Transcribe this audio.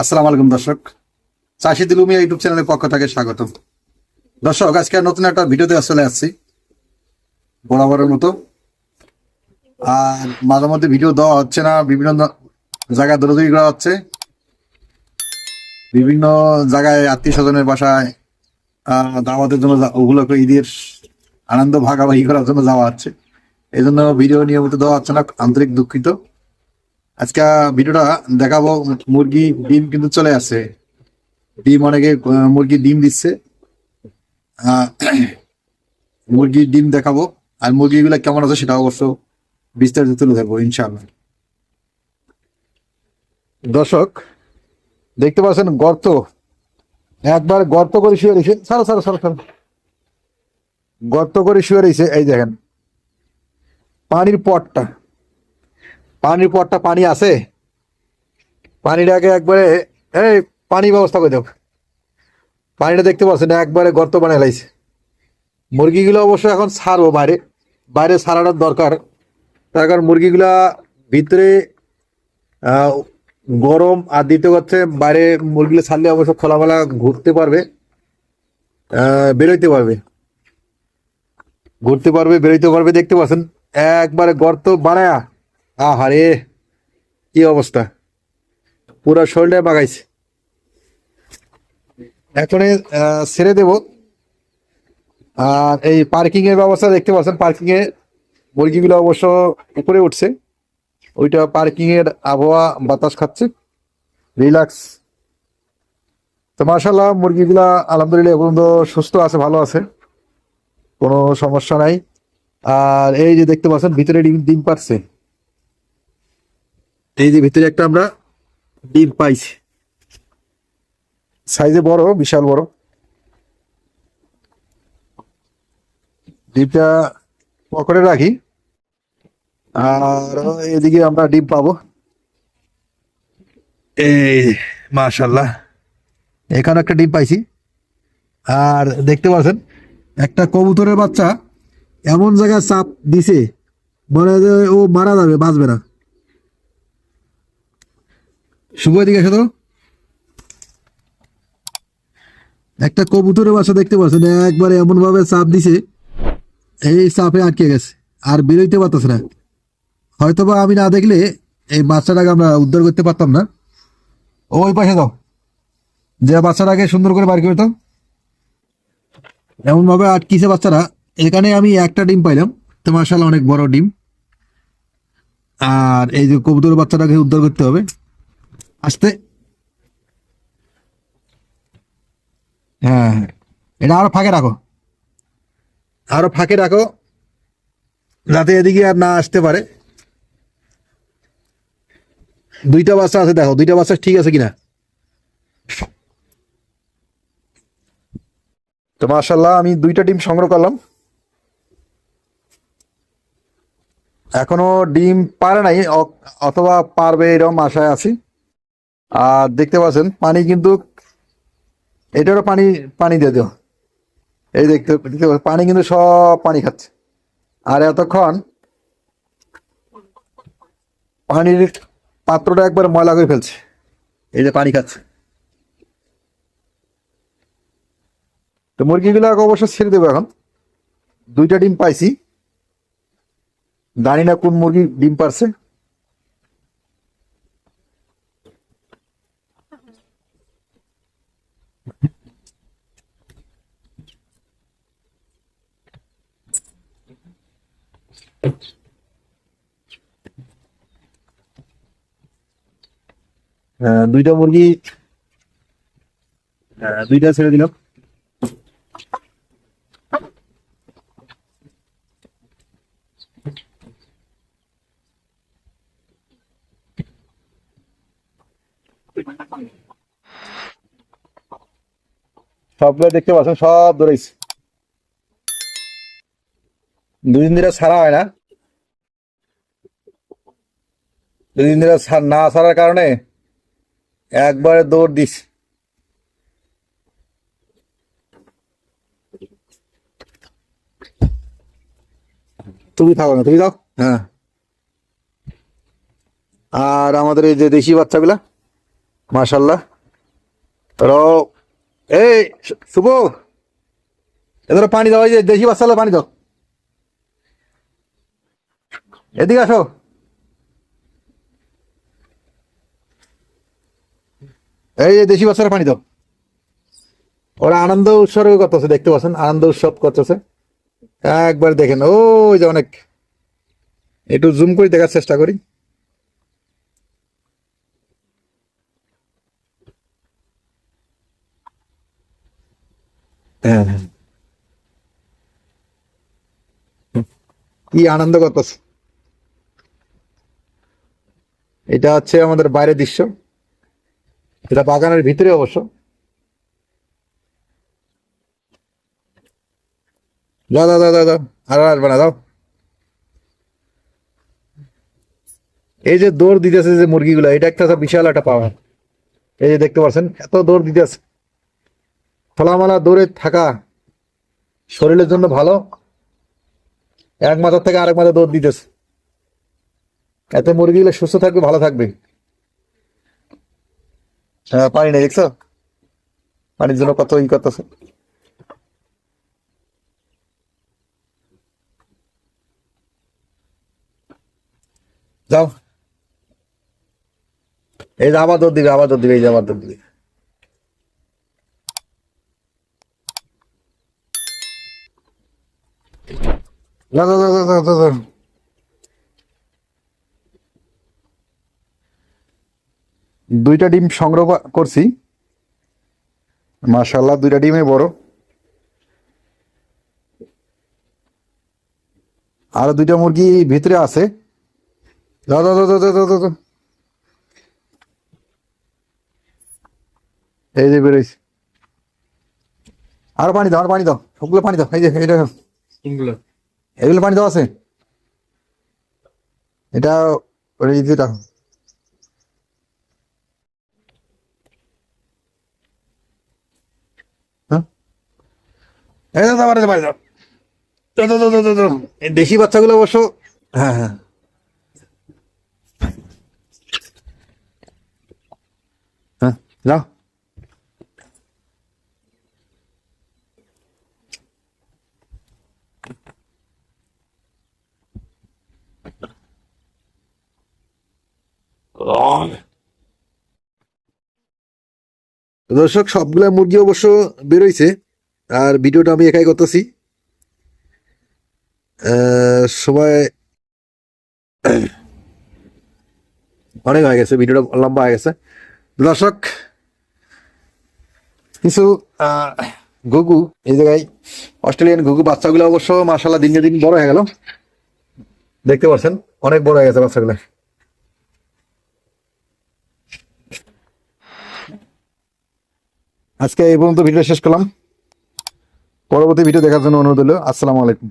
আসসালামু আলাইকুম, দর্শক। চাষি দিলুমিয়া ইউটিউব চ্যানেলের পক্ষ থেকে স্বাগত দর্শক, আজকে নতুন একটা ভিডিওতে চলে আসছি। বরাবরের মতো। আর মাঝে মধ্যে ভিডিও দেওয়া হচ্ছে না, বিভিন্ন জায়গায় দৌড়দৌড়ি করা হচ্ছে। বিভিন্ন জায়গায় আত্মীয় স্বজনের বাসায় দাওয়াতের জন্য ওগুলোকে ঈদের আনন্দ ভাগাভাগি করার জন্য যাওয়া হচ্ছে। এই জন্য ভিডিও নিয়মিত দেওয়া হচ্ছে না, আন্তরিক দুঃখিত। আজকে ভিডিওটা দেখাবো মুরগি ডিম কিন্তু চলে আসছে ডিম অনেকে মুরগি ডিম দিচ্ছে। আহ, মুরগির ডিম দেখাবো। আর মুরগিগুলো কেমন আছে সেটা অবশ্য বিস্তারিত তুলে ধরবো ইনশাআল্লাহ। দর্শক দেখতে পাচ্ছেন গর্ত। একবার গর্ত করে শুয়ে রয়েছে। সারো সারো সারো সারো গর্ত করে শুয়ে রয়েছে। এই দেখেন পানির পটটা। পানির পরটা পানি আছে? পানিটাকে একবারে, এই পানি ব্যবস্থা করে দেব পানিটা দেখতে পাচ্ছেন, একবারে গর্ত বানিয়ে লাইছে। মুরগিগুলো অবশ্য এখন ছাড়বো বাইরে। বাইরে ছাড়ানোর দরকার। তার কারণ মুরগিগুলা ভিতরে গরম আর দ্বিতীয় হচ্ছে বাইরে মুরগিগুলো ছাড়লে অবশ্য খোলামেলা ঘুরতে পারবে বেরোইতে পারবে। ঘুরতে পারবে, বেরোইতে পারবে, দেখতে পাচ্ছেন। একবারে গর্ত বানায়া আহারে, কি অবস্থা? পুরো শরীরটা বাগাইছে। এখন ছেড়ে দেব। আর এই পার্কিং এর ব্যবস্থা দেখতে পাচ্ছেন পার্কিং এ মুরগিগুলো অবশ্য উপরে উঠছে। ওইটা পার্কিং এর আবহাওয়া, বাতাস খাচ্ছে। রিল্যাক্স। তো মার্শাল্লাহ মুরগিগুলা আলহামদুলিল্লাহ এ পর্যন্ত সুস্থ আছে, ভালো আছে। কোনো সমস্যা নাই। আর এই যে দেখতে পাচ্ছেন, ভিতরে ডিম ডিম পারছে এই যে ভিতরে একটা আমরা ডিম পাইছি। সাইজে বড় বিশাল বড়। ডিমটা পকেটে রাখি। আর এদিকে আমরা ডিম পাবো। এই মাশাল্লাহ এখানে একটা ডিম পাইছি। আর দেখতে পাচ্ছেন একটা কবুতরের বাচ্চা এমন জায়গায় চাপ দিছে মনে হয় ও মারা যাবে বাঁচবে না। শুভ দিকে এসো তো। একটা কবুতরের বাসা দেখতে পাচ্ছেন একবারে এমন ভাবে চাপ দিছে, এই চাপে আটকে গেছে, আর বেরোইতে পারতেছে না। হয়তোবা আমি না দেখলে এই বাচ্চাটাকে আমরা উদ্ধার করতে পারতাম না। ওই পাশে দাও। যে বাচ্চাটাকে সুন্দর করে বার করে দাও। এমন ভাবে আটকিছে বাচ্চারা এখানে আমি একটা ডিম পাইলাম। তো মার্শাল অনেক বড় ডিম। আর এই যে কবুতর বাচ্চাটাকে উদ্ধার করতে হবে। আসতে। হ্যাঁ। এটা আরও ফাঁকে রাখো। আরও ফাঁকে রাখো, যাতে এদিকে আর না আসতে পারে। দুইটা বাচ্চা আছে, দেখো, দুইটা বাচ্চা ঠিক আছে কিনা? তো মার্শাল্লাহ আমি দুইটা ডিম সংগ্রহ করলাম। এখনও ডিম পারে নাই অথবা পারবে এরকম আশায় আছি। আর দেখতে পাচ্ছেন, পানি কিন্তু এটারও পানি পানি দিয়ে দিও। এই দেখতে দেখতে পানি কিন্তু সব পানি খাচ্ছে। আর এতক্ষণ পানির পাত্রটা একবার ময়লা করে ফেলছে। এই যে পানি খাচ্ছে। তো মুরগিগুলো অবশ্য ছেড়ে দেবো এখন। দুইটা ডিম পাইছি। জানি না কোন মুরগি ডিম পারছে। দুইটা মুরগি দুইটা ছেড়ে দিলাম। সবগুলো দেখতে পাচ্ছেন সব দৌড়াইছে দুদিন ধরে ছাড়া হয় না। দুদিন ধরে না ছাড়ার কারণে একবারে দৌড় দিস। তুমি থাকো না তুমি যাও হ্যাঁ। আর আমাদের এই যে দেশি বাচ্চাগুলা মাশাল্লাহ র এই শুভ। এদের পানি দাও এই যে দেশি বাচ্চালা পানি দাও। এদিকে আসো। এই যে দেশি বাচ্চারা পানি দাও। ওরা আনন্দ উৎসর্গ করতেছে, দেখতে পাচ্ছেন? আনন্দ উৎসব করতেছে। একবার দেখেন ও যে অনেক। একটু জুম করে দেখার চেষ্টা করি। হ্যাঁ হ্যাঁ। কি আনন্দ করতেছে। এটা হচ্ছে আমাদের বাইরের দৃশ্য। এটা বাগানের ভিতরে অবশ্য। আর আসবে না, দাও। এই যে দৌড় দিতেছে যে মুরগিগুলো, এটা একটা বিশাল একটা পাওয়ার এই যে দেখতে পাচ্ছেন, এত দৌড় দিতেছে। খোলামেলা দৌড়ে থাকা শরীরের জন্য ভালো। এক মাথার থেকে আরেক মাথা দৌড় দিতেছে। এতে মুরগিগুলো সুস্থ থাকবে, ভালো থাকবে। হ্যাঁ পানি নেই, দেখছ? পানির জন্য কত ই করতেছে। যাও। এই যে আবার দৌড় দিবে, আবার দৌড় দিবে, এই যে আবার দৌড় দিবে। না না না না যাও। দুইটা ডিম সংগ্রহ করা- করছি। মাশাল্লাহ দুইটা ডিমে বড়। আর দুইটা মুরগি ভিতরে আছে। এই যে বেরোইছে আরও পানি দাও আরও পানি দাও। সবগুলো পানি দাও। এই যে এটা এগুলো পানি দেওয়া আছে। এটা ওই এই দাও। এই দেশি বাচ্চাগুলো অবশ্য হ্যাঁ হ্যাঁ। হ্যাঁ যাও। দর্শক, সবগুলা মুরগি অবশ্য বেরোইছে আর ভিডিওটা আমি একাই করতেছি। সময় অনেক হয়ে গেছে, ভিডিওটা লম্বা হয়ে গেছে। দর্শক, কিছু ঘুঘু, এই জায়গায় অস্ট্রেলিয়ান ঘুঘু বাচ্চাগুলো অবশ্য মাসাল্লাহ দিনকে দিন বড় হয়ে গেল। দেখতে পাচ্ছেন, অনেক বড় হয়ে গেছে বাচ্চাগুলো। আজকে এই পর্যন্ত ভিডিও শেষ করলাম। পরবর্তী ভিডিও দেখার জন্য অনুরোধ হলো আসসালামু আলাইকুম।